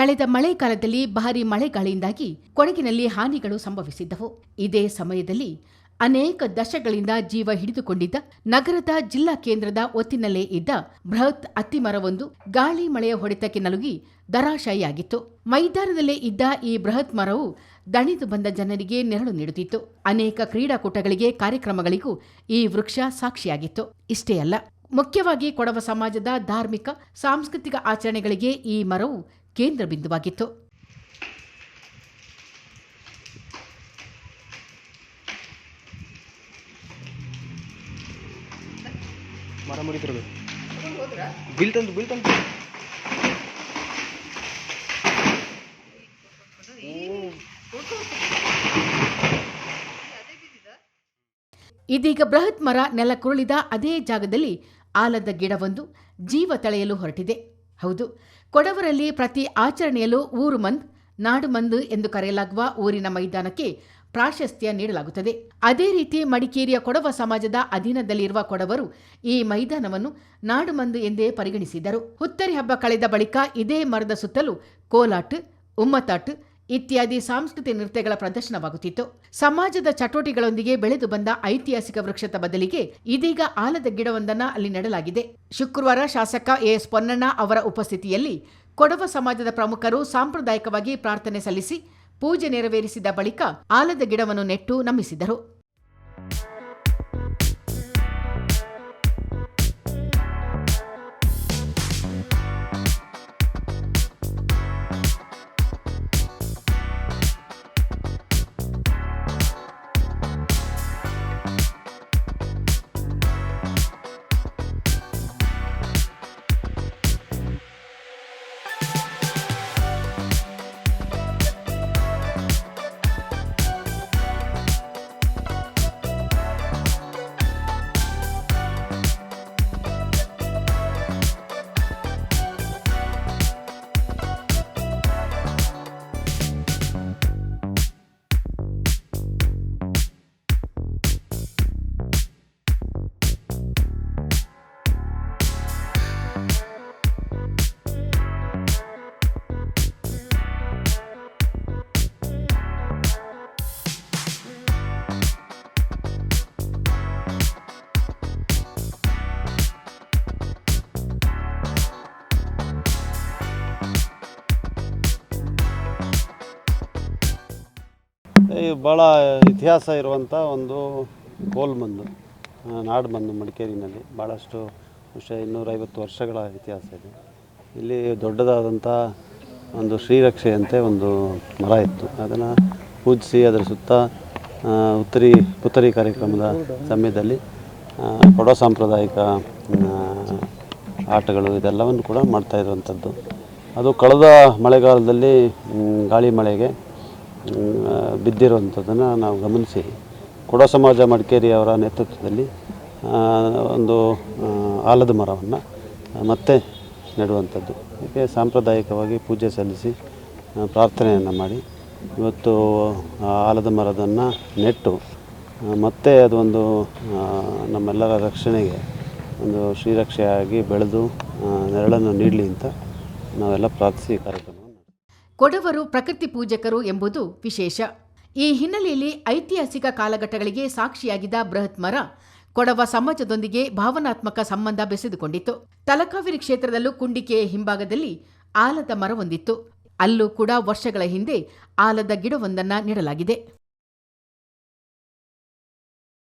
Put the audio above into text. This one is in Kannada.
ಕಳೆದ ಮಳೆಗಾಲದಲ್ಲಿ ಭಾರಿ ಮಳೆಗಾಳಿಯಿಂದಾಗಿ ಕೊಡಗಿನಲ್ಲಿ ಹಾನಿಗಳು ಸಂಭವಿಸಿದ್ದವು. ಇದೇ ಸಮಯದಲ್ಲಿ ಅನೇಕ ದಶಕಗಳಿಂದ ಜೀವ ಹಿಡಿದುಕೊಂಡಿದ್ದ ನಗರದ ಜಿಲ್ಲಾ ಕೇಂದ್ರದ ಒತ್ತಿನಲ್ಲೇ ಇದ್ದ ಬೃಹತ್ ಅತ್ತಿಮರವೊಂದು ಗಾಳಿ ಮಳೆಯ ಹೊಡೆತಕ್ಕೆ ನಲುಗಿ ದರಾಶಾಯಿಯಾಗಿತ್ತು ಮೈದಾನದಲ್ಲೇ ಇದ್ದ ಈ ಬೃಹತ್ ಮರವು ದಣಿದು ಬಂದ ಜನರಿಗೆ ನೆರಳು ನೀಡುತ್ತಿತ್ತು. ಅನೇಕ ಕ್ರೀಡಾಕೂಟಗಳಿಗೆ ಕಾರ್ಯಕ್ರಮಗಳಿಗೂ ಈ ವೃಕ್ಷ ಸಾಕ್ಷಿಯಾಗಿತ್ತು. ಇಷ್ಟೇ ಅಲ್ಲ, ಮುಖ್ಯವಾಗಿ ಕೊಡವ ಸಮಾಜದ ಧಾರ್ಮಿಕ, ಸಾಂಸ್ಕೃತಿಕ ಆಚರಣೆಗಳಿಗೆ ಈ ಮರವು ಕೇಂದ್ರ ಬಿಂದುವಾಗಿತ್ತು. ಮರ ಇದೀಗ ಬೃಹತ್ ಮರ ನೆಲಕುರುಳಿದ ಅದೇ ಜಾಗದಲ್ಲಿ ಆಲದ ಗಿಡವೊಂದು ಜೀವ ತಳೆಯಲು ಹೊರಟಿದೆ. ಹೌದು. ಕೊಡವರಲ್ಲಿ ಪ್ರತಿ ಆಚರಣೆಯಲ್ಲೂ ಊರು ಮಂದ್, ನಾಡು ಮಂದ್ ಎಂದು ಕರೆಯಲಾಗುವ ಊರಿನ ಮೈದಾನಕ್ಕೆ ಪ್ರಾಶಸ್ತ್ಯ ನೀಡಲಾಗುತ್ತದೆ. ಅದೇ ರೀತಿ ಮಡಿಕೇರಿಯ ಕೊಡವ ಸಮಾಜದ ಅಧೀನದಲ್ಲಿರುವ ಕೊಡವರು ಈ ಮೈದಾನವನ್ನು ನಾಡು ಮಂದ್ ಎಂದೇ ಪರಿಗಣಿಸಿದ್ದರು ಹುತ್ತರಿ ಹಬ್ಬ ಕಳೆದ ಬಳಿಕ ಇದೇ ಮರದ ಸುತ್ತಲೂ ಕೋಲಾಟ ಉಮ್ಮತ್ತಾಟ ಇತ್ಯಾದಿ ಸಾಂಸ್ಕೃತಿಕ ನೃತ್ಯಗಳ ಪ್ರದರ್ಶನವಾಗುತ್ತಿತ್ತು. ಸಮಾಜದ ಚಟುವಟಿಕೆಗಳೊಂದಿಗೆ ಬೆಳೆದು ಬಂದ ಐತಿಹಾಸಿಕ ವೃಕ್ಷದ ಬದಲಿಗೆ ಇದೀಗ ಆಲದ ಗಿಡವೊಂದನ್ನು ಅಲ್ಲಿ ನೆಡಲಾಗಿದೆ. ಶುಕ್ರವಾರ ಶಾಸಕ ಎಎಸ್ ಪೊನ್ನಣ್ಣ ಅವರ ಉಪಸ್ಥಿತಿಯಲ್ಲಿ ಕೊಡವ ಸಮಾಜದ ಪ್ರಮುಖರು ಸಾಂಪ್ರದಾಯಿಕವಾಗಿ ಪ್ರಾರ್ಥನೆ ಸಲ್ಲಿಸಿ ಪೂಜೆ ನೆರವೇರಿಸಿದ ಬಳಿಕ ಆಲದ ಗಿಡವನ್ನು ನೆಟ್ಟು ನಮಿಸಿದರು. ಭಾಳ ಇತಿಹಾಸ ಇರುವಂಥ ಒಂದು ಕೋಲ್ ಕೋಲ್ಮಂದು ನಾಡು ನಾಡ್ಮಂದು ಮಡಿಕೇರಿನಲ್ಲಿ. ಭಾಳಷ್ಟು ವರ್ಷ, ಇನ್ನೂರೈವತ್ತು ವರ್ಷಗಳ ಇತಿಹಾಸ ಇದೆ. ಇಲ್ಲಿ ದೊಡ್ಡದಾದಂಥ ಒಂದು ಶ್ರೀರಕ್ಷೆಯಂತೆ ಒಂದು ಮರ ಇತ್ತು. ಅದನ್ನು ಪೂಜಿಸಿ, ಅದರ ಸುತ್ತ ಉತ್ತರಿ, ಪುತ್ತರಿ ಕಾರ್ಯಕ್ರಮದ ಸಮಯದಲ್ಲಿ ಕೊಡೋ ಸಾಂಪ್ರದಾಯಿಕ ಆಟಗಳು ಇದೆಲ್ಲವನ್ನು ಕೂಡ ಮಾಡ್ತಾ ಇರುವಂಥದ್ದು ಅದು ಕಳೆದ ಮಳೆಗಾಲದಲ್ಲಿ ಗಾಳಿ ಮಳೆಗೆ ಬಿದ್ದಿರುವಂಥದ್ದನ್ನು ನಾವು ಗಮನಿಸಿ. ಕೊಡ ಸಮಾಜ ಮಡಿಕೇರಿ ಅವರ ನೇತೃತ್ವದಲ್ಲಿ ಒಂದು ಆಲದ ಮರವನ್ನು ಮತ್ತೆ ನೆಡುವಂಥದ್ದು. ಇದಕ್ಕೆ ಸಾಂಪ್ರದಾಯಿಕವಾಗಿ ಪೂಜೆ ಸಲ್ಲಿಸಿ ಪ್ರಾರ್ಥನೆಯನ್ನು ಮಾಡಿ. ಇವತ್ತು ಆಲದ ಮರದನ್ನು ನೆಟ್ಟು ಮತ್ತೆ ಅದೊಂದು ನಮ್ಮೆಲ್ಲರ ರಕ್ಷಣೆಗೆ ಒಂದು ಶ್ರೀರಕ್ಷೆಯಾಗಿ ಬೆಳೆದು ನೆರಳನ್ನು ನೀಡಲಿ ಅಂತ ನಾವೆಲ್ಲ ಪ್ರಾರ್ಥಿಸಿ ಈ ಕಾರ್ಯಕ್ರಮವನ್ನು ಕೊಡವರು ಪ್ರಕೃತಿ ಪೂಜಕರು ಎಂಬುದು ವಿಶೇಷ. ಈ ಹಿನ್ನೆಲೆಯಲ್ಲಿ ಐತಿಹಾಸಿಕ ಕಾಲಘಟ್ಟಗಳಿಗೆ ಸಾಕ್ಷಿಯಾಗಿದ್ದ ಬೃಹತ್ ಮರ ಕೊಡವ ಸಮಾಜದೊಂದಿಗೆ ಭಾವನಾತ್ಮಕ ಸಂಬಂಧ ಬೆಸೆದುಕೊಂಡಿತ್ತು. ತಲಕಾವೇರಿ ಕ್ಷೇತ್ರದಲ್ಲೂ ಕುಂಡಿಕೆಯ ಹಿಂಭಾಗದಲ್ಲಿ ಆಲದ ಮರವೊಂದಿತ್ತು ಅಲ್ಲೂ ಕೂಡ ವರ್ಷಗಳ ಹಿಂದೆ ಆಲದ ಗಿಡವೊಂದನ್ನು ನೆಡಲಾಗಿದೆ.